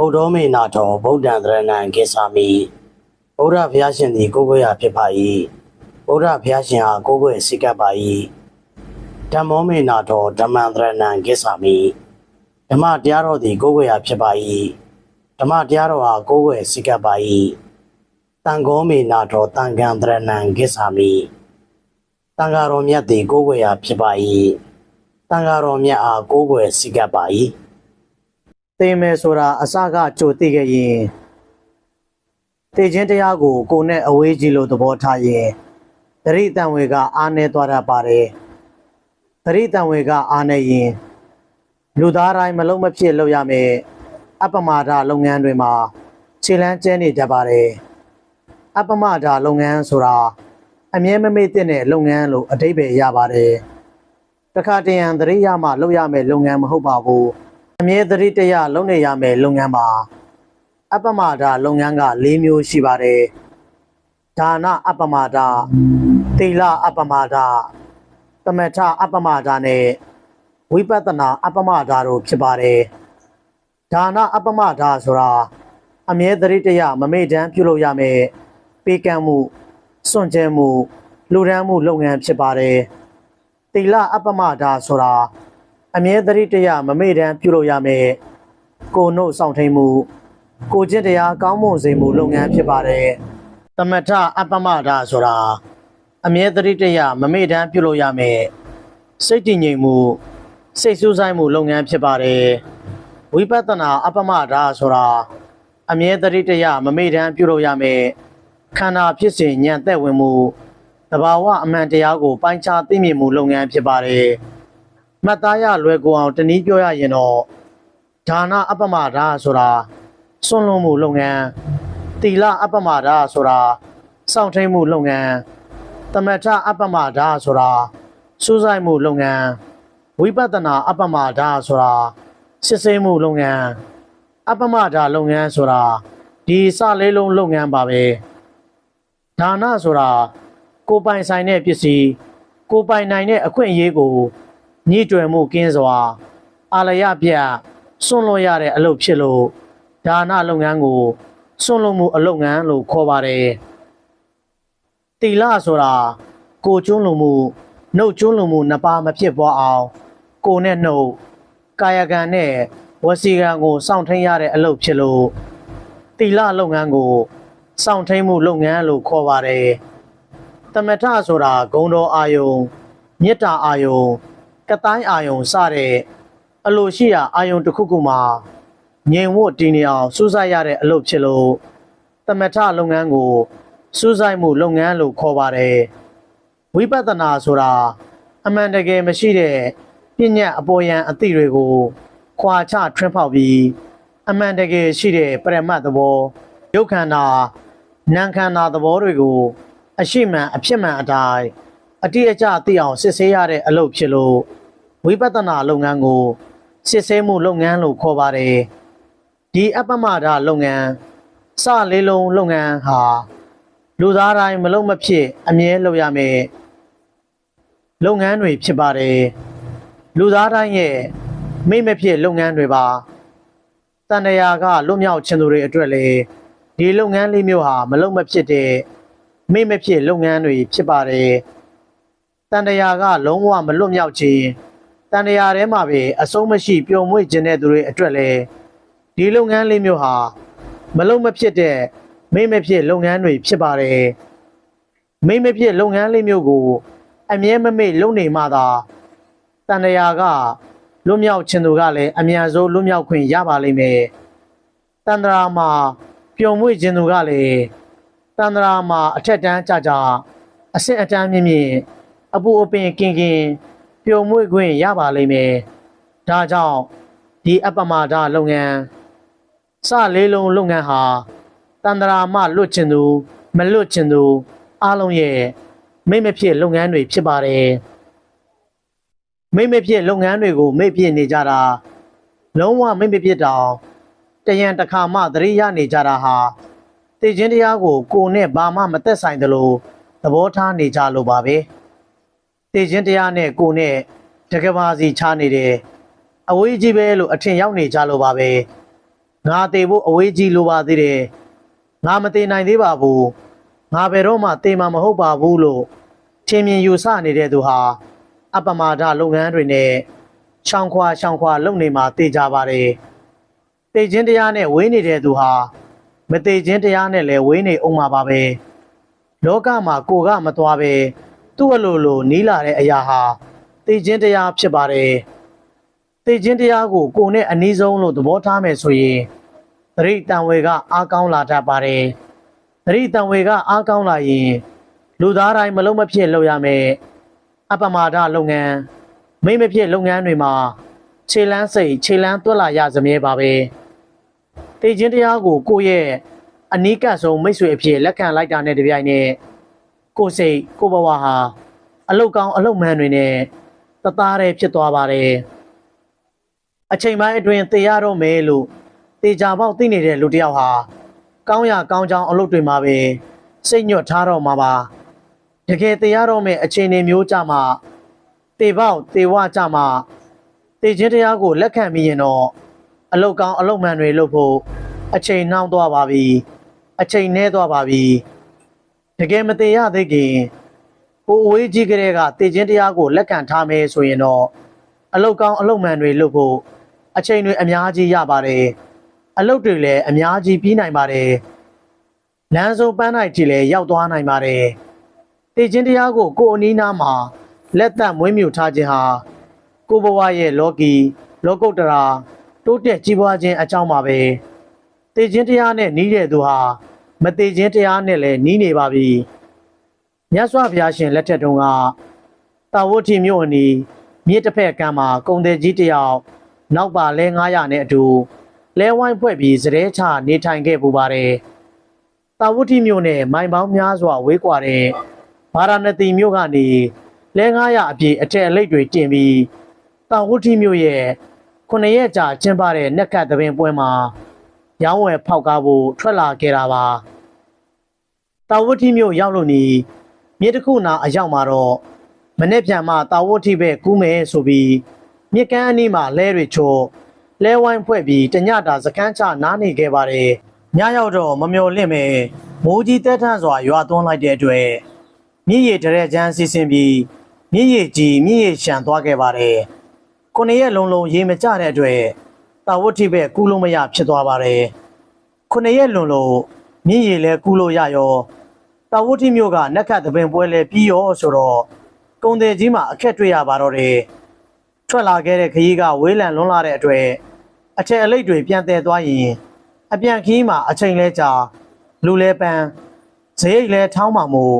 ဗုဒ္ဓမေနာတော်ဗုဒ္ဓံတရဏံကိသာမိဗုဒ္ဓဘုရားရှင်သည်ကိုယ်ကိုယ်ရာဖြစ်ပါ၏ဗုဒ္ဓဘုရားရှင်ဟာကိုယ်ကိုယ်စိတ်ကပ်ပါ၏ဓမ္မောမေနာတော်ဓမ္မံတရဏံကိသာမိဓမ္မတရားတော်သည်ကိုယ်ကိုယ်ရာဖြစ်ပါ၏ဓမ္မတရားတော်ဟာကိုယ်ကိုယ်စိတ်ကပ်ပါ၏တန်ခောမေနာတော်တန်ခံတရဏံကိသာမိတန်ဃာတော်မြတ်သည်ကိုယ်ကိုယ်ရာဖြစ်ပါ၏တန်ဃာတော်မြတ်အားကိုယ်ကိုယ်စိတ်ကပ်ပါ၏ သိမယ်ဆိုတာအစကကြိုသိခဲ့ရင်သိခြင်းတရားကိုကိုယ်နဲ့အဝေးကြီးလို့သဘောထားရင်သတိတန်ဝေကအားနေသွားတတ်ပါတယ်သတိတန်ဝေကအားနေရင်လူသားတိုင်းမလုံးမဖြစ်လုပ်ရမယ်အပမဒလုပ်ငန်းတွေမှာခြေလန်းကျဲနေတတ်ပါတယ်အပမဒလုပ်ငန်းဆိုတာအမြဲမမေ့တဲ့လုပ်ငန်းလို့အတိပ္ပယ်ရပါတယ်တခါတရံသတိရမှလုပ်ရမယ်လုပ်ငန်းမဟုတ်ပါဘူး အမြဲတရိတရလုပ်နေရမယ်လုပ်ငန်းပါအပမဒါလုပ်ငန်းက၄မျိုးရှိပါတယ်ဒါနအပမဒါသီလအပမဒါသမထအပမဒါနဲ့ဝိပဿနာအပမဒါတို့ဖြစ်ပါတယ်ဒါနအပမဒါဆိုတာအမြဲတရိတရမမေ့တမ်းပြုလုပ်ရမယ်ပေးကမ်းမှုစွန့်ကြဲမှုလူဒန်းမှုလုပ်ငန်းဖြစ်ပါတယ်သီလအပမဒါဆိုတာ အမြဲတရိတရမမေ့တမ်းပြုလုပ်ရမယ်ကိုနှုတ်ဆောင်ထိန်မှု ကိုကျင့်တရားကောင်းမွန်စေမှုလုပ်ငန်းဖြစ်ပါတယ်တမထအပ္ပမဒဆိုတာအမြဲတရိတရမမေ့တမ်းပြုလုပ်ရမယ်စိတ်တည်ငြိမ်မှုစိတ်ဆူဆိုင်မှုလုပ်ငန်းဖြစ်ပါတယ်ဝိပဿနာအပ္ပမဒဆိုတာအမြဲတရိတရမမေ့တမ်းပြုလုပ်ရမယ်ခန္ဓာဖြစ်စဉ်ဉာဏ်သက်ဝင်မှုတဘာဝအမှန်တရားကိုပိုင်းခြားသိမြင်မှုလုပ်ငန်းဖြစ်ပါတယ် မှတ်သားရလွယ်ကူအောင်တနည်းပြောရရင်တော့ဒါနအပ္ပမဒါဆိုတာစွန့်လွတ်မှုလုပ်ငန်းတီလအပ္ပမဒါဆိုတာစောင့်ထိန်မှုလုပ်ငန်းတမထအပ္ပမဒါဆိုတာစူးစိုက်မှုလုပ်ငန်းဝိပဿနာအပ္ပမဒါဆိုတာစစ်ဆေးမှုလုပ်ငန်းအပ္ပမဒါလုပ်ငန်းဆိုတာဒီစလေးလုံးလုပ်ငန်းပါပဲဒါနဆိုတာကိုယ်ပိုင်ဆိုင်တဲ့ပစ္စည်းကိုယ်ပိုင်နိုင်တဲ့အခွင့်အရေးကို ညှိတွယ်မှုကင်းစွာအာလယပြတ်စွန့်လွတ်ရတဲ့အလုပ်ဖြစ်လို့ဒါနလုပ်ငန်းကိုစွန့်လွတ်မှုအလုပ်ငန်းလို့ခေါ်ပါတယ်။တီလဆိုတာကိုကျွန်းလုံမှုနှုတ်ကျွန်းလုံမှုနှစ်ပါးမဖြစ်ပွားအောင် ကိုနဲ့နှုတ်ကာယကံနဲ့ဝစီကံကိုစောင့်ထိန်ရတဲ့အလုပ်ဖြစ်လို့တီလလုပ်ငန်းကိုစောင့်ထိန်မှုလုပ်ငန်းလို့ခေါ်ပါတယ်။တမထဆိုတာဂုံတော်အာယုံမေတ္တာအာယုံ ကတိုင်းအာယုံစတဲ့အလိုရှိရာအာယုံတစ်ခုခုမှာငြိမ်ဝတ်တည်နေအောင်စူးစိုက်ရတဲ့အလုပ်ဖြစ်လို့တမထလုပ်ငန်းကိုစူးစိုက်မှုလုပ်ငန်းလို့ခေါ်ပါတယ်ဝိပဿနာဆိုတာအမှန်တကယ်မရှိတဲ့ပညာအပေါ်ယံအသည့်တွေကိုခွာချထွန်းဖောက်ပြီးအမှန်တကယ်ရှိတဲ့ပရမတ်သဘောရုပ်ခန္ဓာနာမ်ခန္ဓာသဘောတွေကို အရှိမှန်အဖြစ်မှန်အတိုင်းအတိအကျသိအောင်စစ်ဆေးရတဲ့အလုပ်ဖြစ်လို့ ဝိပဿနာလုပ်ငန်းကိုစစ်ဆေးမှုလုပ်ငန်းလို့ခေါ်ပါတယ်ဒီအပ္ပမဒလုပ်ငန်းစလေးလုံးလုပ်ငန်းဟာလူသားတိုင်းမလုံးမဖြစ်အမြဲလုပ်ရမယ်လုပ်ငန်းတွေဖြစ်ပါတယ်လူသားတိုင်းရဲ့မိမဖြစ်လုပ်ငန်းတွေပါတန်တရာကလွတ်မြောက်ခြင်းသူတွေအတွက်လေဒီလုပ်ငန်းလေးမျိုးဟာမလုံးမဖြစ်တဲ့မိမဖြစ်လုပ်ငန်းတွေဖြစ်ပါတယ်တန်တရာကလုံးဝမလွတ်မြောက်ခြင်း တန်တရာထဲမှာပဲအဆုံးမရှိပျော်မွေ့ခြင်းတဲ့သူတွေအတွက်လည်းဒီလုပ်ငန်းလေးမျိုးဟာမလုံးမဖြစ်တဲ့မိမဖြစ်လုပ်ငန်းတွေဖြစ်ပါတယ်မိမဖြစ်လုပ်ငန်းလေးမျိုးကို အမြဲမမေ့လုပ်နေမှသာတန်တရာကလွတ်မြောက်ခြင်းသူကလည်းအများဆုံးလွတ်မြောက်ခွင့်ရပါလိမ့်မယ်တန်တရာမှာပျော်မွေ့ခြင်းသူကလည်းတန်တရာမှာအထက်တန်းကြကြအဆင့်အတန်းမြင့်မြင့်အပူအပင်ကင်ကင် ပျော်မွေ့ခွင့်ရပါလိမ့်မယ်။ဒါကြောင့်ဒီအပ္ပမဒလုပ်ငန်းစလေးလုံးလုပ်ငန်းဟာတန္တရာမလွတ်ချင်သူမလွတ်ချင်သူအားလုံးရဲ့မိမ့်မဖြစ်လုပ်ငန်းတွေဖြစ်ပါတယ်။မိမ့်မဖြစ်လုပ်ငန်းတွေကိုမိတ်ပြနေကြတာလုံးဝမိမ့်မဖြစ်တောင်တရံတစ်ခါမှသတိရနေကြတာဟာတည်ခြင်းတရားကိုကိုယ်နဲ့ဘာမှမသက်ဆိုင်သလိုသဘောထားနေကြလို့ပါပဲ။ တေခြင်းတရားနဲ့ကိုယ်နဲ့တကဘာစီချားနေတယ်အဝေးကြီးပဲလို့အထင်ရောက်နေကြလို့ပါပဲငါတေဖို့အဝေးကြီးလိုပါသေးတယ်ငါမတေနိုင်သေးပါဘူးငါဘယ်တော့မှတေမှာမဟုတ်ပါဘူးလို့ထင်မြင်ယူဆနေတဲ့သူဟာအပမာဒလုပ်ငန်းတွေနဲ့ချောင်ခွာချောင်ခွာလုပ်နေမှာတေကြပါတယ်တေခြင်းတရားနဲ့ဝေးနေတဲ့သူဟာမတေခြင်းတရားနဲ့လည်းဝေးနေအောင်မှာပါပဲလောကမှာကိုကမသွားပဲ သူ့အလိုလိုနီးလာတဲ့အရာဟာတေခြင်းတရားဖြစ်ပါတယ်တေခြင်းတရားကိုကိုနဲ့အနည်းဆုံးလို့သဘောထားမယ်ဆိုရင်သတိတံဝေကအားကောင်းလာတတ်ပါတယ်။သတိတံဝေကအားကောင်းလာရင်လူသားတိုင်းမလုံးမဖြစ်လုပ်ရမယ်။အပမာဒလုပ်ငန်းမိမ့်မဖြစ်လုပ်ငန်းတွေမှာခြေလန်းစိတ်ခြေလန်းတွက်လာရစမြဲပါပဲ။တေခြင်းတရားကိုကိုယ့်ရဲ့အနီးကပ်ဆုံးမိတ်ဆွေအဖြစ်လက်ခံလိုက်တာနဲ့တပြိုင်နက် ကိုယ်စိတ်ကိုယ်ဘဝဟာအလုတ်ကောင်းအလုတ်မှန်တွေနဲ့တသားတည်းဖြစ်သွားပါတယ်။အချိန်ပိုင်းအတွင်းတေရတော့မယ်လို့တေချာပေါက်သိနေတဲ့လူတစ်ယောက်ဟာကောင်းရကောင်းချောင်းအလုပ်တွေမှာပဲစိတ်ညွတ်ထားတော့မှာပါတကယ်တရားတော့မဲ့အခြေအနေမျိုးကြမှာတေပေါက်တေဝကြမှာတေခြင်းတရားကိုလက်ခံပြီးရင်တော့အလုတ်ကောင်းအလုတ်မှန်တွေလုပ်ဖို့အချိန်နှောင်းသွားပါပြီအချိန်နှဲသွားပါပြီ တကယ်မတေရသေးခင်ကိုအဝေးကြီးကလေးကတေခြင်းတရားကိုလက်ခံထားမယ်ဆိုရင်တော့အလုတ်ကောင်းအလုတ်မှန်တွေလုပ်ဖို့အချိန်တွေအများကြီးရပါတယ်အလုပ်တွေလည်းအများကြီးပြီးနိုင်ပါတယ်။လမ်းစုံပန်းနိုင်တီလည်းရောက်သွားနိုင်ပါတယ်။တေခြင်းတရားကိုကိုယ်အနီးနားမှာလက်သက်မွေးမြူထားခြင်းဟာကိုယ်ဘဝရဲ့လောကီ လောကုတ္တရာတိုးတက်ကြီးပွားခြင်းအကြောင်းပါပဲ။တေခြင်းတရားနဲ့နီးတဲ့သူဟာ မတေခြင်းတရားနဲ့လည်းနီးနေပါပြီ။မြတ်စွာဘုရားရှင်လက်ထက်တုန်းကတာဝတိမြို့အနီးမြစ်တစ်ဖက်ကမ်းမှာကုံတယ်ကြီးတစ်ယောက်နောက်ပါလဲ900နဲ့အတူလဲဝိုင်းဖွဲ့ပြီးစရဲချနေထိုင်ခဲ့ပူပါတယ်။တာဝတိမြို့နဲ့မိုင်ပေါင်းများစွာဝေးကွာတဲ့ဗာရာဏသီမြို့ကနေလဲ900အပြည့်အထက်အလိတ်တွေတင်ပြီးတာဝတိမြို့ရဲ့ခုနှစ်ရက်ကြာကျင်းပတဲ့နက်ကတ်သဘင်ပွဲမှာ ရောင်းဝယ်ဖောက်ကားဖို့ထွက်လာခဲ့တာပါ။တာဝတိမြို့ရောက်လို့နီမြစ်တစ်ခုနာအရောက်မှာတော့မနေ့ပြန်မှတာဝတိဘက်ကူးမယ်ဆိုပြီးမြစ်ကမ်းအနီးမှာလဲတွေချိုးလဲဝိုင်းဖွဲ့ပြီးတညတာစကန်းချနားနေခဲ့ပါတယ်။ညရောက်တော့မမျော်လင့်ပဲမိုးကြီးတက်ထန့်စွာရွာသွန်းလိုက်တဲ့အတွက်မြည်ရည်တရက်ချမ်းစီစဉ်ပြီးမြည်ရည်ကြီးမြည်ရည်ရှံသွားခဲ့ပါတယ်။ခုနှစ်ရက်လုံးလုံးရေမကျတဲ့အတွက် တာဝတ်ထိပဲကူးလို့မရဖြစ်သွားပါတယ်။ခုနှစ်ရက်လွန်လို့မြည်ရည်လည်းကူးလို့ရရောတာဝတ်ထိမျိုးကနက်ခတ်သပင်ပွဲလဲပြီးရောဆိုတော့ကုံတယ်ကြီးမှာအခက်တွေ့ရပါတော့တယ်။ထွက်လာခဲ့တဲ့ခရီးကဝေးလံလွန်းလာတဲ့အတွက်အထက်အလိတ်တွေပြန်တည်သွားရင်အပြန်ခီးမှာအချိန်လဲကြာလူလဲပန်းဈေးလဲထောင်းမှမို့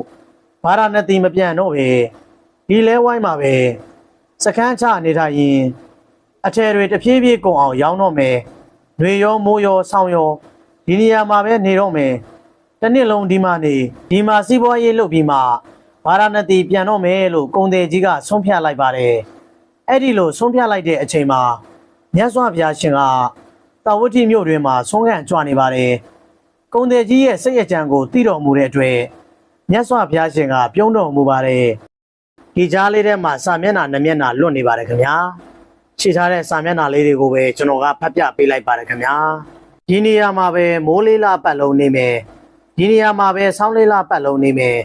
ဘာရဏသီမပြန်တော့ပဲဒီလဲဝိုင်းမှာပဲစကန်းချနေထိုင်ရင် အထယ်တွေတဖြည်းဖြည်းကုန်အောင်ရောင်းတော့မယ်ຫນွေရောမိုးရောဆောင်းရောဒီနေရာမှာပဲနေတော့မယ်တစ်နှစ်လုံးဒီမှာနေဒီမှာစီးပွားရေးလုပ်ပြီးမှဘာရဏသီပြန်တော့မယ်လို့ကုံတယ်ကြီးကဆုံးဖြတ်လိုက်ပါတယ်အဲ့ဒီလိုဆုံးဖြတ်လိုက်တဲ့အချိန်မှာမြတ်စွာဘုရားရှင်ကတာဝတိမြို့တွင်မှာဆုံးခံကြွနေပါတယ်။ကုံတယ်ကြီးရဲ့စိတ်အကြံကိုသိတော်မူတဲ့အတွက်မြတ်စွာဘုရားရှင်ကပြုံးတော်မူပါတယ်။ဒီကြားလေးထဲမှာစာမျက်နှာနှစ်မျက်နှာလွတ်နေပါတယ်ခင်ဗျာ။ ခြေထားတဲ့စာမျက်နှာလေးတွေကိုပဲကျွန်တော်ကဖတ်ပြပေးလိုက်ပါတယ်ခင်ဗျာ။ဒီနေရာမှာပဲမိုးလေးလာပတ်လုံးနေမယ်။ဒီနေရာမှာပဲဆောင်းလေးလာပတ်လုံးနေမယ်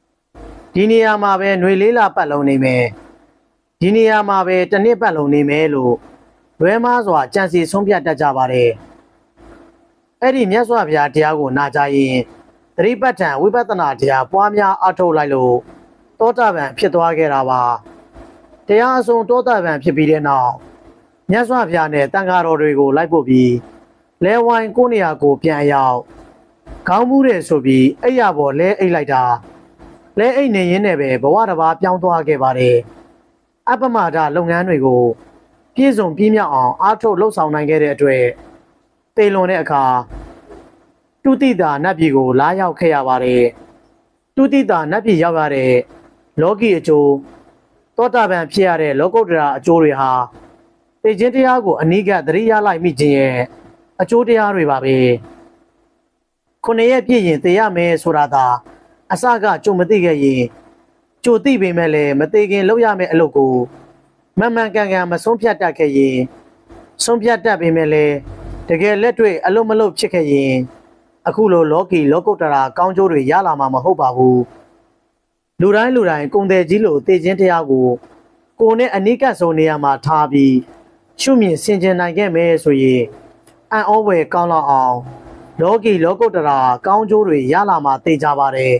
။ဒီနေရာမှာပဲຫນွေလေးလာပတ်လုံးနေမယ်။ဒီနေရာမှာပဲတစ်နှစ်ပတ်လုံးနေမယ်လို့လွဲမားစွာကြံစီဆုံးဖြတ်တတ်ကြပါတယ်။အဲ့ဒီမြတ်စွာဘုရားတရားကိုနာကြားရင်သတိပဋ္ဌာန်ဝိပဿနာတရားပွားများအထောက်လိုက်လို့တောတာပန်ဖြစ်သွားခဲ့တာပါ။ တရားအဆုံးတောတာပန်ဖြစ်ပြီးတဲ့နောက်မြတ်စွာဘုရားနဲ့တန်ဃာတော်တွေကိုလိုက်ပို့ပြီးလဲဝိုင်းကိုယ့်နေရာကိုပြန်အရောက်ခေါင်းမှုတယ်ဆိုပြီးအဲ့ရပေါ်လဲအိတ်လိုက်တာလဲအိတ်နေရင်းနဲ့ပဲဘဝတစ်ပါးပြောင်းသွားခဲ့ပါတယ်။အပမဒလုပ်ငန်းတွေကိုပြည့်စုံပြည့်မြောက်အောင်အားထုတ်လှုပ်ဆောင်နိုင်ခဲ့တဲ့အတွက်တေလွန်တဲ့အခါတုတိတာနတ်ပြည်ကိုလာရောက်ခဲ့ရပါတယ်တုတိတာနတ်ပြည်ရောက်ရတဲ့လောကီအကျိုး တောတာပန်ဖြစ်ရတဲ့လောကုတ္တရာအကျိုးတွေဟာတေခြင်းတရားကိုအနိကသတိရလိုက်မိခြင်းရဲ့အကျိုးတရားတွေပါပဲခုနှစ်ရက်ပြည့်ရင်တေရမယ်ဆိုတာသာအစကကြုံမသိခဲ့ရင်ကြိုသိပေမဲ့လည်းမသေးခင်လုပ်ရမယ့်အလုပ်ကိုမှန်မှန်ကန်ကန်မဆုံးဖြတ်တတ်ခဲ့ရင်ဆုံးဖြတ်တတ်ပေမဲ့လည်းတကယ်လက်တွေ့အလုံးမလုံးဖြစ်ခဲ့ရင်အခုလိုလောကီလောကုတ္တရာကောင်းကျိုးတွေရလာမှာမဟုတ်ပါဘူး လူတိုင်းလူတိုင်းကုံတယ်ကြီးလိုတည်ခြင်းတရားကိုကိုယ်နဲ့အနိကတ်ဆုံးနေရာမှာထားပြီးရှုမြင်ဆင်ခြင်နိုင်ခဲ့မယ်ဆိုရင်အံ့ဩဖွယ်ကောင်းလောက်အောင်လောကီလောကုတ္တရာကောင်းကျိုးတွေရလာမှာသိကြပါတယ်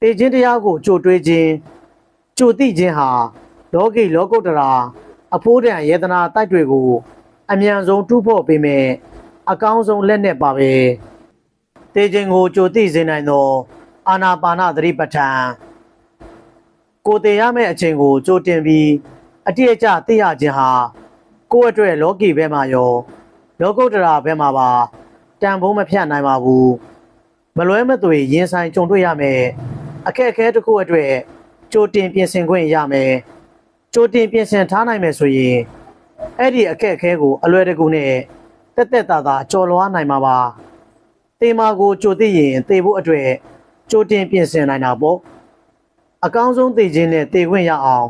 တည်ခြင်းတရားကိုကြိုတွေးခြင်းကြိုသိခြင်းဟာလောကီလောကုတ္တရာအဖိုးတန်ယေတနာတိုက်တွေကို အမြန်ဆုံးတူးဖို့ပေးမယ်အကောင်းဆုံးလက်နဲ့ပါပဲတေခြင်းကိုကြိုသိစေနိုင်သော အာနာပါနသတိပဋ္ဌာန်ကိုယ်တည်ရမယ့်အချိန်ကိုကြိုတင်ပြီးအတိအကျသိရခြင်းဟာကိုယ့်အတွက်လောကီဘက်မှာရောလောကုတ္တရာဘက်မှာပါတန်ဖိုးမဖြတ်နိုင်ပါဘူးမလွဲမသွေရင်ဆိုင်ကြုံတွေ့ရမယ်အခက်အခဲတစ်ခုအတွက်ကြိုတင်ပြင်ဆင်ခွင့်ရမယ်ကြိုတင်ပြင်ဆင်ထားနိုင်မယ်ဆိုရင်အဲ့ဒီအခက်အခဲကိုအလွယ်တကူနဲ့တက်တက်တာတာကြော်လွားနိုင်မှာပါတေမာကိုကြိုသိရင်တေဖို့အတွက် ကြိုတင်ပြင်ဆင်နိုင်တာပေါ့အကောင်းဆုံးသိခြင်းနဲ့တေခွင့်ရအောင်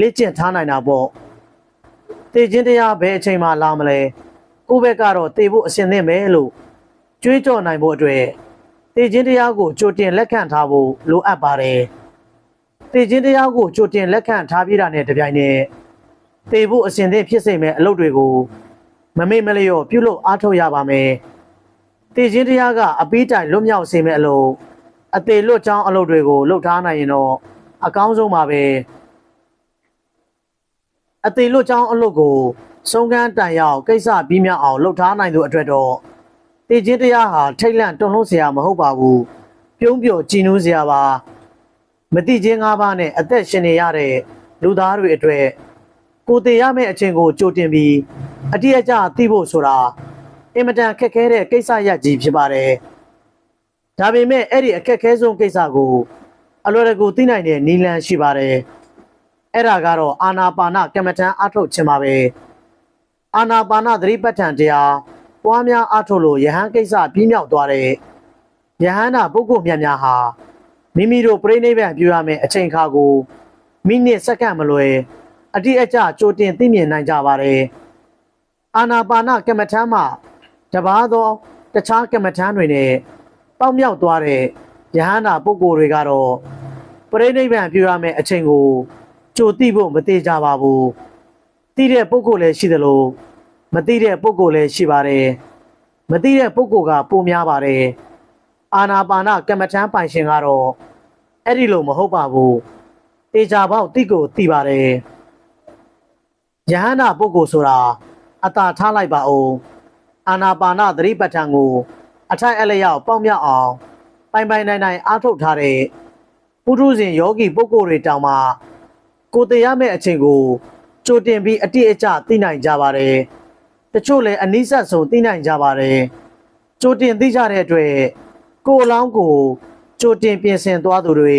လေ့ကျင့်ထားနိုင်တာပေါ့တေခြင်းတရားဘယ်အချိန်မှလာမလဲကိုယ့်ဘက်ကတော့တေဖို့အစဉ်သင့်ပဲလို့ကြွေးကြော်နိုင်ဖို့အတွက်တေခြင်းတရားကိုကြိုတင်လက်ခံထားဖို့လိုအပ်ပါတယ်တေခြင်းတရားကိုကြိုတင်လက်ခံထားပြတာနဲ့တပြိုင်နက်တေဖို့အစဉ်သင့်ဖြစ်စေမဲ့အလုပ်တွေကိုမမေ့မလျော့ပြုလုပ်အားထုတ်ရပါမယ်။တေခြင်းတရားကအပီးတိုင်လွတ်မြောက်စေမဲ့အလုပ် အသေးလွတ်ချောင်းအလုပ်တွေကိုလုပ်ထားနိုင်ရင်တော့အကောင်းဆုံးပါပဲ။အသေးလွတ်ချောင်းအလုပ်ကိုစုံကန်းတန်ရောက်ကိစ္စပြီးမြောက်အောင်လုပ်ထားနိုင်သူအတွက်တော့တေခြင်းတရားဟာထိတ်လန့်တွန်းလှုပ်စရာမဟုတ်ပါဘူး။ပြုံးပြော်ကြည်နူးစရာပါ။မတိခြင်း၅ပါးနဲ့အသက်ရှင်နေရတဲ့လူသားတွေအတွက်ကိုတည်ရမယ့်အချိန်ကိုကြိုတင်ပြီးအတိအကျသိဖို့ဆိုတာအင်မတန်ခက်ခဲတဲ့ကိစ္စရပ်ကြီးဖြစ်ပါတယ်။ ဒါပေမဲ့အဲ့ဒီအခက်ခဲဆုံးကိစ္စကိုအလွယ်တကူသိနိုင်တဲ့နည်းလမ်းရှိပါတယ်။အဲ့ဒါကတော့အာနာပါနကမ္မထံအထုတ်ခြင်းပါပဲ။အာနာပါနသတိပဋ္ဌာန်တရားပွားများအထုတ်လို့ယဟန်ကိစ္စပြီးမြောက်သွားတဲ့ယဟန္တာပုဂ္ဂိုလ်များများဟာမိမိတို့ပြိဋိဘံပြုရမယ့်အချိန်ခါကိုမိနစ်စက္ကန့်မလွယ်အတိအကျကြိုတင်သိမြင်နိုင်ကြပါတယ်။အာနာပါနကမ္မထမ်းမှာတပါးသော တခြားကမ္မထမ်းတွေနဲ့ ပေါက်မြောက်သွားတဲ့ယဟန္တာပုဂ္ဂိုလ်တွေကတော့ပရိနိဗ္ဗာန်ပြုရမယ့်အချိန်ကိုကြိုသိဖို့မသေးကြပါဘူး။သိတဲ့ပုဂ္ဂိုလ်လည်းရှိသလိုမသိတဲ့ပုဂ္ဂိုလ်လည်းရှိပါတယ်။မသိတဲ့ပုဂ္ဂိုလ်ကပိုများပါတယ်။အာနာပါနကမ္မထမ်းပိုင်ရှင်ကတော့အဲ့ဒီလိုမဟုတ်ပါဘူး။တေချာပေါက်တိကိုသိပါတယ်။ယဟန္တာပုဂ္ဂိုလ်ဆိုတာအတာထားလိုက်ပါဦးအာနာပါနသတိပဋ္ဌာန်ကို အထိုက်အလျောက်ပေါက်မြောက်အောင်ပိုင်ပိုင်နိုင်နိုင်အားထုတ်ထားတဲ့ပုထုဇဉ်ယောဂီပုဂ္ဂိုလ်တွေတောင်မှကိုယ်တည်ရမယ့်အချိန်ကိုကြိုတင်ပြီးအတိအကျသိနိုင်ကြပါတယ်တချို့လည်းအနိစ္စဆုံးသိနိုင်ကြပါတယ်ကြိုတင်သိကြတဲ့အတွက်ကိုယ်အလောင်းကိုကြိုတင်ပြင်ဆင်သွားသူတွေ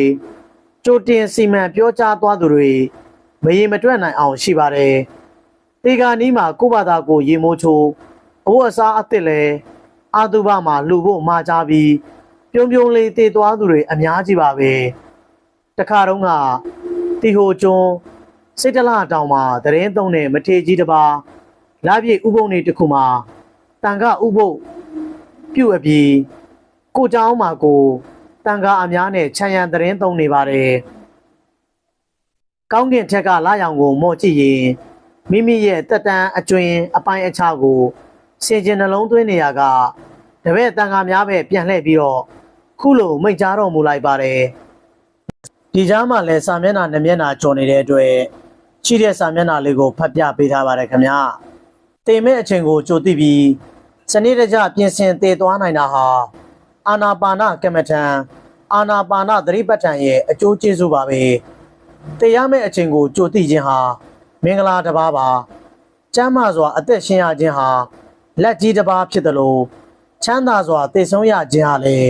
ကြိုတင်စီမံပြောကြားသွားသူတွေမရေမတွက်နိုင်အောင်ရှိပါတယ်။တေဂာနီးမှာကိုယ့်ဘာသာကို ရေမိုးချိုးအဝတ်အစားအသစ်လဲ အာတုဘမှာလှူဖို့မှာကြပြီးပြုံးပြုံးလေးတည်သွားသူတွေအများကြီးပါပဲ။တခါတုန်းကတီဟိုကျွန်းစိတ်တလတောင်မှာသတရင်သုံးတဲ့မထေကြီးတစ်ပါးလာပြည့်ဥပုံနေတစ်ခုမှာတန်ခဥပုပ်ပြုတ်အပြီးကိုเจ้าမှာကိုတန်ခါအများနဲ့ခြံရံသတရင်သုံးနေပါတယ်။ ကောင်းကင်ထက်ကလာရောင်ကိုမော့ကြည့်ရင်မိမိရဲ့တက်တန်းအကျွင်းအပိုင်းအခြားကို စင်ကျင်နှလုံးသွင်းနေရကတပည့်တန်ခါများပဲပြန်လှည့်ပြီးတော့ခုလိုမိတ်ကြားတော်မူလိုက်ပါတယ်ဒီကြားမှာလည်းစာမျက်နှာနှစ်မျက်နှာကျော်နေတဲ့အတွက်ရှိတဲ့စာမျက်နှာလေးကိုဖတ်ပြပေးထားပါတယ်ခင်ဗျာတင်မဲ့အချိန်ကိုကြိုသိပြီးစနစ်တကျပြင်ဆင်တည်သွားနိုင်တာဟာအာနာပါနကမ္မထံအာနာပါနသတိပဋ္ဌာန်ရဲ့အကျိုးကျေးဇူးပါပဲတရားမဲ့အချိန်ကိုကြိုသိခြင်းဟာမင်္ဂလာတစ်ပါးပါကျမ်းမာစွာအသက်ရှင်ရခြင်းဟာ လက်ကြီးတစ်ပါးဖြစ်တယ်လို့ချမ်းသာစွာတည်ဆုံးရခြင်းဟာလည်း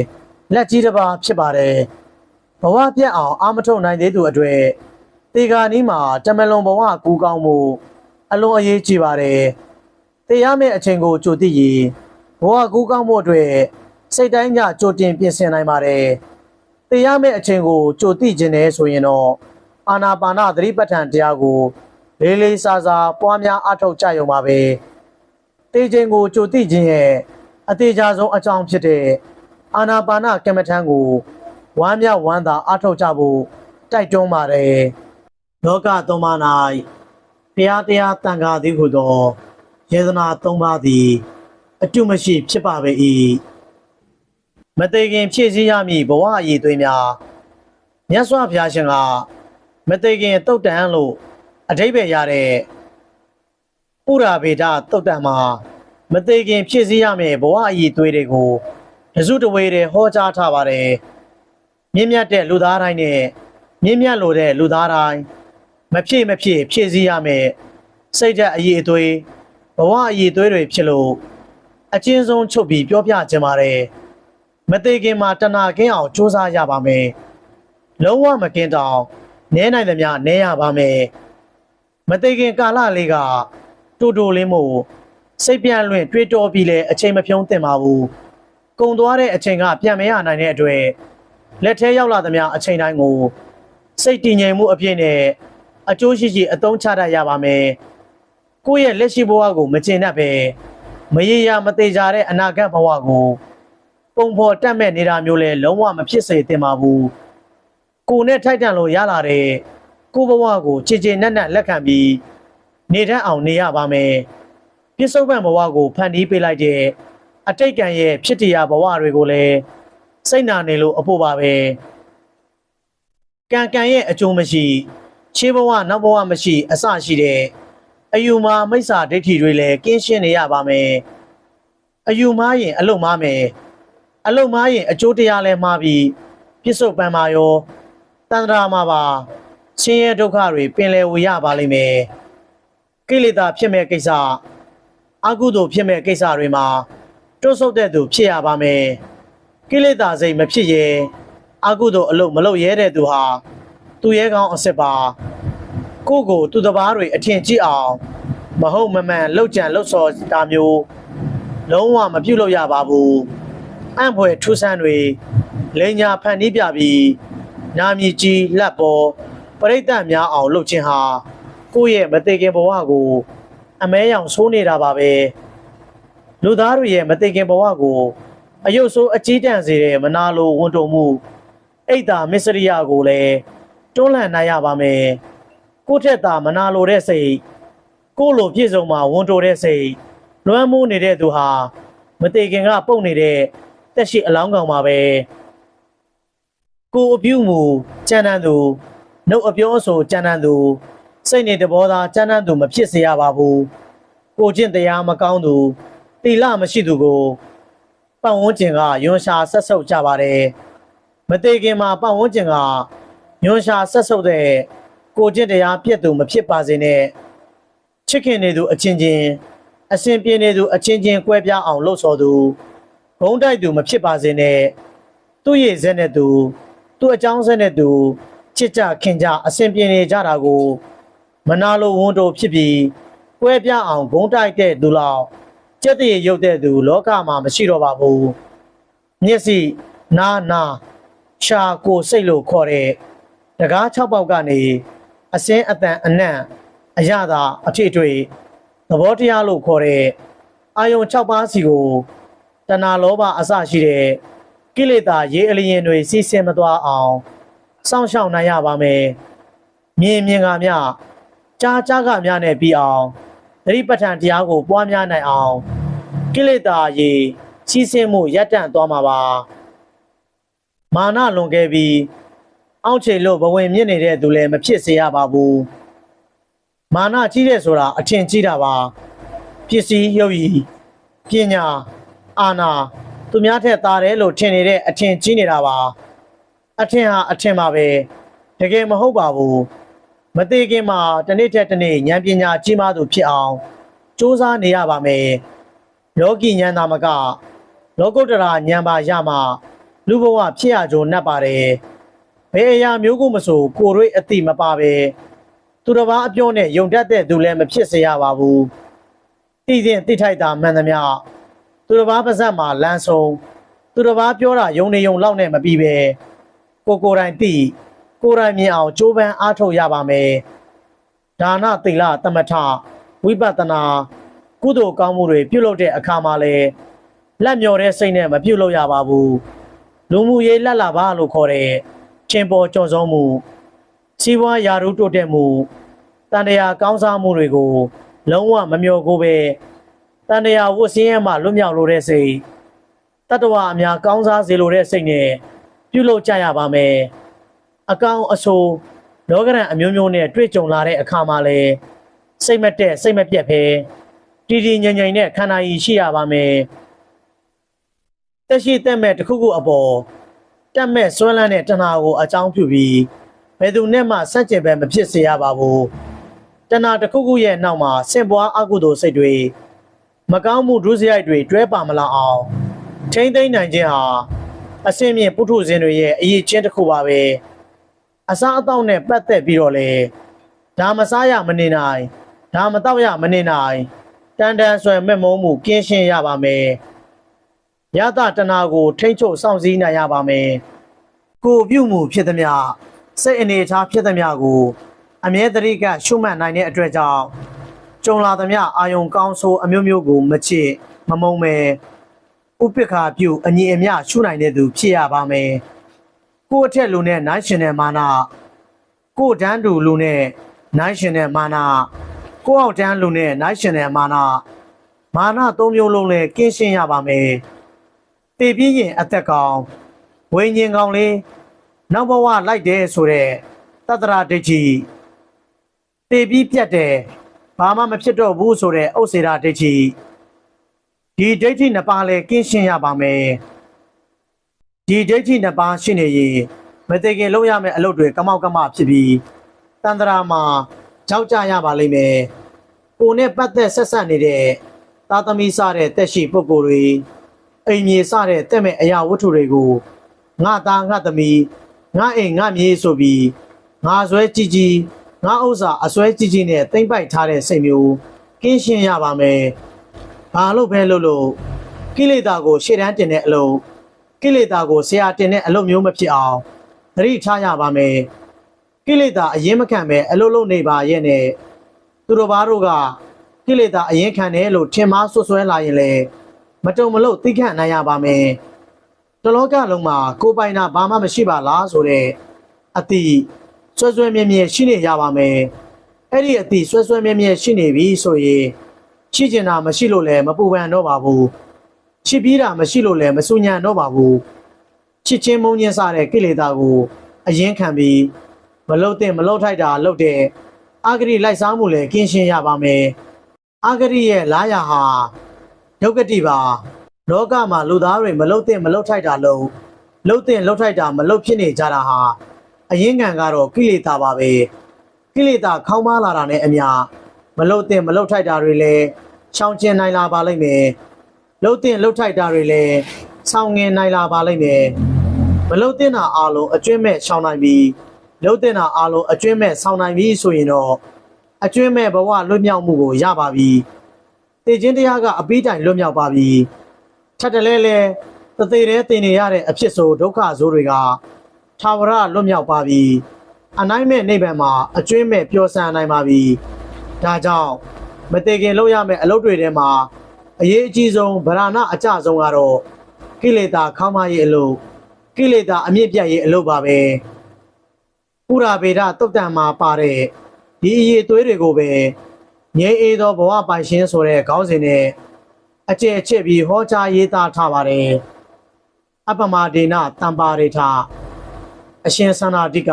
လက်ကြီးတစ်ပါးဖြစ်ပါတယ်ဘဝပြတ်အောင်အာမထုတ်နိုင်သေးသူအတွေ့တေဂာနီးမှာတမလွန်ဘဝကူကောင်းမှုအလွန်အရေးကြီးပါတယ်တရားမဲ့အချိန်ကိုကြိုသိရင်ဘဝကူကောင်းမှုအတွက်စိတ်တိုင်းကြကြိုတင်ပြင်ဆင်နိုင်ပါတယ်တရားမဲ့အချိန်ကိုကြိုသိခြင်းနဲ့ဆိုရင်တော့အာနာပါနသတိပဋ္ဌာန်တရားကိုလေးလေးစားစားပွားများအထောက်ကြရုံပါပဲ တေခြင်းကိုကြိုသိခြင်းရဲ့အသေးချာဆုံးအကြောင်းဖြစ်တဲ့အာနာပါနကမ္မထံကိုဝမ်းမြောက်ဝမ်းသာအားထုတ်ကြဖို့တိုက်တွန်းပါတယ်လောကသုံးပါး၌ဘုရားတရားတန်ခါသည်ဟုသောယေဒနာသုံးပါးသည်အတုမရှိဖြစ်ပါပေ၏မသေးခင်ဖြည့်စည်းရမည့်ဘဝအည်သွေးများမြတ်စွာဘုရားရှင်ကမသေးခင်တုတ်တန်လို့အဓိပ္ပာယ်ရတဲ့ ပုရာဗေဒတုတ်တံမှာမသေးခင်ဖြစ်စည်းရမယ့်ဘဝအည်သွေးတွေကိုတစုတဝေတွေဟောကြားထားပါတယ်မြင့်မြတ်တဲ့လူသားတိုင်းနဲ့မြင့်မြတ်လိုတဲ့လူသားတိုင်းမဖြစ်မဖြစ်ဖြစ်စည်းရမယ့်စိတ်ဓာတ်အည်အသွေးဘဝအည်သွေးတွေဖြစ်လို့အချင်းဆုံးချုပ်ပြီးပြောပြခြင်းပါတယ်မသေးခင်မှာတဏှာကင်းအောင်စူးစမ်းရပါမယ်လုံးဝမကင်းတောင်နဲနိုင်သမျှနဲရပါမယ်မသေးခင်ကာလလေးက တူတူလေးမို့စိတ်ပြန့်လွင့်တွေးတောပြီးလဲအချိန်မဖြုံးသင့်ပါဘူး။ကုံသွားတဲ့အချိန်ကပြန်မရနိုင်တဲ့အတွက်လက်ထဲရောက်လာသမျှအချိန်တိုင်းကိုစိတ်တည်ငြိမ်မှုအပြည့်နဲ့အကျိုးရှိရှိအသုံးချတတ်ရပါမယ်။ကိုယ့်ရဲ့လက်ရှိဘဝကိုမကျင်တတ်ပဲမရေရာမသေးကြတဲ့အနာဂတ်ဘဝကိုပုံဖော်တက်မဲ့နေတာမျိုးလဲလုံးဝမဖြစ်စေသင့်ပါဘူး။ကိုယ်နဲ့ထိုက်တန်လို့ရလာတဲ့ကိုယ့်ဘဝကိုခြေခြေနက်နက်လက်ခံပြီး နေတတ်အောင်နေရပါမယ်။ပြစ္ဆုတ်ပံဘဝကိုဖန်တီးပေးလိုက်တဲ့အတိတ်ကံရဲ့ဖြစ်တရားဘဝတွေကိုလည်းစိတ်နာနေလို့အဖို့ပါပဲ။ကံကံရဲ့အကျိုးမရှိခြေဘဝနောက်ဘဝမရှိအစရှိတဲ့အယူမာမိစ္ဆာဒိဋ္ဌိတွေလည်းကင်းရှင်းနေရပါမယ်။အယူမားရင်အလုတ်မားမယ်။အလုတ်မားရင်အကျိုးတရားလည်းမှားပြီးပြစ္ဆုတ်ပံမှာရောတန္တရာမှာပါဆင်းရဲဒုက္ခတွေပင်လယ်ဝရပါလိမ့်မယ်။ ကိလေသာဖြစ်မဲ့ကိစ္စအကုသိုလ်ဖြစ်မဲ့ကိစ္စတွေမှာတွတ်ဆုတ်တဲ့သူဖြစ်ရပါမယ်ကိလေသာစိတ်မဖြစ်ရဲအကုသိုလ်အလုပ်မလုပ်ရဲတဲ့သူဟာသူရဲကောင်းအစ်စ်ပါကိုယ့်ကိုသူတစ်ပါးတွေအထင်ကြီးအောင်မဟုတ်မမှန်လှုပ်ကြံလှုပ်ဆော်တာမျိုးလုံးဝမပြုတ်လို့ရပါဘူးအံ့ဖွယ်ထူးဆန်းတွေလိန်ညာဖန်တီးပြပြီးနာမည်ကြီးလက်ပေါ်ပရိသတ်များအောင်လှုပ်ခြင်းဟာ ကိုယ့်ရဲ့မသေးခင်ဘဝကို အမဲရောင်ဆိုးနေတာပါပဲလူသားတွေရဲ့မသေးခင်ဘဝကိုအယုတ်ဆိုးအကြီးတန်းစေတဲ့မနာလိုဝန်တုံမှုအိတ်တာမစ္စရိယကိုလည်းတွန်းလှန်နိုင်ရပါမယ်ကိုယ့်ထက်သာမနာလိုတဲ့စိတ်ကိုယ့်လိုပြည့်စုံမှာဝန်တိုတဲ့စိတ်လွမ်းမိုးနေတဲ့သူဟာမသေးခင်ကပုတ်နေတဲ့တက်ရှိအလောင်းကောင်ပါပဲကိုယ်အပြုမူကြမ်းတမ်းသူနှုတ်အပြောအဆိုကြမ်းတမ်းသူ စိတ်နေတဘောသားကျမ်းမ်းသူမဖြစ်စေရပါဘူးကိုကျင့်တရားမကောင်းသူတိလမရှိသူကိုပတ်ဝန်းကျင်ကယွန်ရှာဆက်ဆုပ်ကြပါတယ်မသေးခင်မှာပတ်ဝန်းကျင်ကယွန်ရှာဆက်ဆုပ်တဲ့ကိုကျင့်တရားပြည့်သူမဖြစ်ပါစေနဲ့ချစ်ခင်နေသူအချင်းချင်းအစဉ်ပြေနေသူအချင်းချင်းကွဲပြားအောင်လှုပ်ဆော်သူဂုံးတိုက်သူမဖြစ်ပါစေနဲ့သူ့ရဲ့ဇက်နဲ့သူသူ့အကြောင်းဇက်နဲ့သူချစ်ကြခင်ကြအစဉ်ပြေနေကြတာကို မနာလိုဝန်တိုဖြစ်ပြီးကွဲပြားအောင်ဂုံးတိုက်တဲ့သူလောက်စက်တရေရုပ်တဲ့သူလောကမှာမရှိတော့ပါဘူးမျက်စိနားနာရှာကိုယ်စိတ်လို့ခေါ်တဲ့တကား၆ပေါက်ကနေအစင်းအတန်အနံ့အရသာအဖြစ်တွေသဘောတရားလို့ခေါ်တဲ့အာယုံ၆ပါးစီကိုတဏှာလောဘအစရှိတဲ့ကိလေသာရေးအလျင်တွေစီးဆင်းမသွားအောင်စောင့်ရှောက်နိုင်ရပါမယ်မြင်မြင်ကမြ ကြားကြားကများနဲ့ပြီးအောင်သတိပဋ္ဌာန်တရားကိုပွားများနိုင်အောင်ကိလေသာရေစီးဆင်းမှုရပ်တန့်သွားမှာပါမာနလွန်ခဲ့ပြီးအောင့်ချေလို့ဘဝင်မြင့်နေတဲ့သူလည်းမဖြစ်စေရပါဘူးမာနကြီးတဲ့ဆိုတာအထင်ကြီးတာပါပစ္စည်းရုပ်ရည်ပညာအာနာသူများထက်သားတယ်လို့ထင်နေတဲ့အထင်ကြီးနေတာပါအထင်ဟာအထင်ပါပဲတကယ်မဟုတ်ပါဘူး မသေးခင်မှာတစ်နေ့ထက်တစ်နေ့ဉာဏ်ပညာကြီးမားသူဖြစ်အောင်စူးစမ်းနေရပါမယ်လောကီဉာဏ်သာမက လောကုတ္တရာဉာဏ်ပါရမှလူဘဝဖြစ်ရကြုံ납ပါတယ်ဘယ်အရာမျိုးကိုမဆိုကိုယ်တွေ့အတိမပါပဲသူတစ်ပါးအပြောနဲ့ယုံတတ်တဲ့သူလည်းမဖြစ်စေရပါဘူးတည်ရင်တိထိုက်တာမှန်သမျှသူတစ်ပါးပါဇက်မှာလမ်းဆုံးသူတစ်ပါးပြောတာယုံနေယုံလောက်နဲ့မပြီးပဲကိုကိုယ်တိုင်သိ ကိုယ်တိုင်မြင်အောင်ကြိုးပမ်းအားထုတ်ရပါမယ်ဒါနသီလသမထဝိပဿနာကုသိုလ်ကောင်းမှုတွေပြုလုပ်တဲ့အခါမှာလည်းလက်မြော်တဲ့စိတ်နဲ့မပြုလုပ်ရပါဘူးလူမှုရေးလက်လာပါလို့ခေါ်တဲ့ချင်းပေါ်ကြော်စုံမှုစီးပွားရာထူးတိုးတက်မှုတန်တရာကောင်းစားမှုတွေကို လုံးဝမမျှော်ကိုပဲတန်တရာဝတ်စင်းရဲမှလွတ်မြောက်လိုတဲ့စိတ်တတ္တဝအများကောင်းစားစေလိုတဲ့စိတ်နဲ့ပြုလုပ်ကြရပါမယ် အကောင်အဆိုးလောကရန်အမျိုးမျိုးနဲ့တွေ့ကြုံလာတဲ့အခါမှာလည်းစိတ်မတက်စိတ်မပြတ်ပဲတည်တည်ငြိမ်ငြိမ်နဲ့ခန္ဓာရည်ရှိရပါမယ်တက်ရှိတက်မဲ့တစ်ခုခုအပေါ်တက်မဲ့ဆွဲလန်းတဲ့တဏှာကိုအကြောင်းပြုပြီးဘယ်သူနဲ့မှစัจကျေပဲမဖြစ်စေရပါဘူးတဏှာတစ်ခုခုရဲ့နောက်မှာဆင့်ပွားအကုသိုလ်စိတ်တွေမကောင်းမှုဒုစရိုက်တွေတွဲပါမလာအောင်ထိမ့်သိမ့်နိုင်ခြင်းဟာအစင်းမြင့်ပုထုဇဉ်တွေရဲ့အရေးချင်းတစ်ခုပါပဲ အစားအသောက်နဲ့ပတ်သက်ပြီးတော့လေဒါမစားရမနေနိုင်ဒါမတော့ရမနေနိုင်တန်တန်ဆွဲမဲ့မုံမှုကင်းရှင်းရပါမယ်ယသတနာကို ထိမ့်ချုပ်စောင့်စည်းနိုင်ရပါမယ်ကိုယ်ပြုမှုဖြစ်သမျှစိတ်အနေထားဖြစ်သမျှကို အမြဲတရိကရှုမှတ်နိုင်တဲ့အတွက်ကြောင့်ကြုံလာသမျှအာယုံကောင်းဆိုးအမျိုးမျိုးကိုမချစ်မမုံမဲဥပိ္ပခာပြုအညီအမျှရှုနိုင်တဲ့သူဖြစ်ရပါမယ် ကိုယ့်အထက်လူနဲ့နိုင်ရှင်တဲ့မာနကိုယ့်တန်းတူလူနဲ့နိုင်ရှင်တဲ့မာနကိုယ့်အောက်တန်းလူနဲ့နိုင်ရှင်တဲ့မာနမာနသုံးမျိုးလုံးနဲ့ကင်းရှင်းရပါမယ်တည်ပြီးရင်အသက်ကောင်ဝိညာဉ်ကောင်လေးနောက်ဘဝလိုက်တယ်ဆိုတဲ့တတ္တရာဒိဋ္ဌိတည်ပြီးပြတ်တယ်ဘာမှမဖြစ်တော့ဘူးဆိုတဲ့ဥစ္စေရာဒိဋ္ဌိဒီဒိဋ္ဌိနှစ်ပါးလဲကင်းရှင်းရပါမယ် ဒီဒိဋ္ဌိနှစ်ပါးရှိနေရင်မသိခင်လုပ်ရမယ့်အလုပ်တွေကမောက်ကမဖြစ်ပြီးတန်တရာမှာကြောက်ကြရပါလိမ့်မယ်ကိုနဲ့ပတ်သက်ဆက်ဆက်နေတဲ့သားသမီးစတဲ့တက်ရှိပုဂ္ဂိုလ်တွေအိမ်မြေစတဲ့တက်မဲ့အရာဝတ္ထုတွေကိုငါသားငါသမီးငါအိမ်ငါမြေဆိုပြီးငါဆွဲကြည်ကြည်ငါဥစ္စာအစွဲကြည်ကြည်နဲ့တိမ့်ပိုက်ထားတဲ့စိတ်မျိုးကင်းရှင်းရပါမယ်။ဘာလို့ပဲလို့လို့ကိလေသာကိုရှေ့တန်းတင်တဲ့အလုံး ကိလေသာကိုဆရာတင်တဲ့အလုံးမျိုးမဖြစ်အောင်သတိထားရပါမယ်။ကိလေသာအရင်မခံပဲအလုံးလုံးနေပါရဲ့နဲ့သူတို့ဘာတို့ကကိလေသာအရင်ခံတယ်လို့ထင်မှားဆွဆွဲလာရင်လေမတုံမလို့သိခံနိုင်ရပါမယ်။တလောကလုံးမှာကိုယ်ပိုင်တာဘာမှမရှိပါလားဆိုတဲ့အတိဆွဲဆွဲမြဲမြဲရှိနေရပါမယ်အဲ့ဒီအတိဆွဲဆွဲမြဲမြဲရှိနေပြီဆိုရင်ရှိကျင်တာမရှိလို့လည်းမပူပန်တော့ပါဘူး ချစ်ပြီးတာမရှိလို့လည်းမဆူညံတော့ပါဘူးချစ်ချင်းမုန်းချင်းစတဲ့ကိလေသာကိုအရင်ခံပြီးမလုတ်တဲ့မလုတ်ထိုက်တာလုတ်တဲ့အဂရိလိုက်စားမှုလည်းကင်းရှင်းရပါမယ်အဂရိရဲ့လာရဟာဒုက္ကတိပါလောကမှာလူသားတွေမလုတ်တဲ့မလုတ်ထိုက်တာလို့လုတ်တဲ့လုတ်ထိုက်တာမလုတ်ဖြစ်နေကြတာဟာအရင်ကံကတော့ကိလေသာပါပဲကိလေသာခေါင်းပါလာတာနဲ့အမျှမလုတ်တဲ့မလုတ်ထိုက်တာတွေလည်းချောင်ကျင်နိုင်လာပါလိမ့်မယ် လုတ်တဲ့လုတ်ထိုက်တာတွေလည်းဆောင်းငင်နိုင်လာပါလိမ့်မယ်မလုတ်တဲ့တာအလုံးအကျွင့်မဲ့ရှောင်နိုင်ပြီးလုတ်တဲ့တာအလုံးအကျွင့်မဲ့ဆောင်းနိုင်ပြီးဆိုရင်တော့အကျွင့်မဲ့ဘဝလွတ်မြောက်မှုကိုရပါပြီတေခြင်းတရားကအပိတိုင်လွတ်မြောက်ပါပြီထပ်တလဲလဲတသေးတဲ့တင်နေရတဲ့အဖြစ်ဆိုဒုက္ခဆိုးတွေကထာဝရလွတ်မြောက်ပါပြီအနိုင်မဲ့နိဗ္ဗာန်မှာအကျွင်းမဲ့ပျော်စံနိုင်ပါပြီဒါကြောင့်မတေခင်လောက်ရမယ့်အလုပ်တွေထဲမှာ အရေးအကြီးဆုံးဗရဏအကြဆုံးကတော့ကိလေသာခေါင်းမရေးအလုပ်ကိလေသာအမြင့်ပြတ်ရေးအလုပ်ပါပဲပုရာဗေဒတုတ်တံမှာပါတဲ့ဒီအရေးသွေးတွေကိုပဲငြိမ်းအေးသောဘဝပိုင်ရှင်ဆိုတဲ့ခေါင်းစဉ်နဲ့အကျဲချစ်ပြီးဟောကြားရေးသားထားပါတယ်အပမဒေနတံပါရိထာအရှင်သန္တာတိက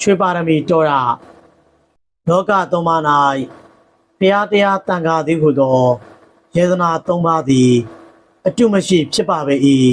ချွေပါရမီတော်ရလောကသုံးပါး၌ဘုရားတရားတန်ခါသည်ဟုသော ယေသနာသုံးပါးသည် အတုမရှိဖြစ်ပါပေ၏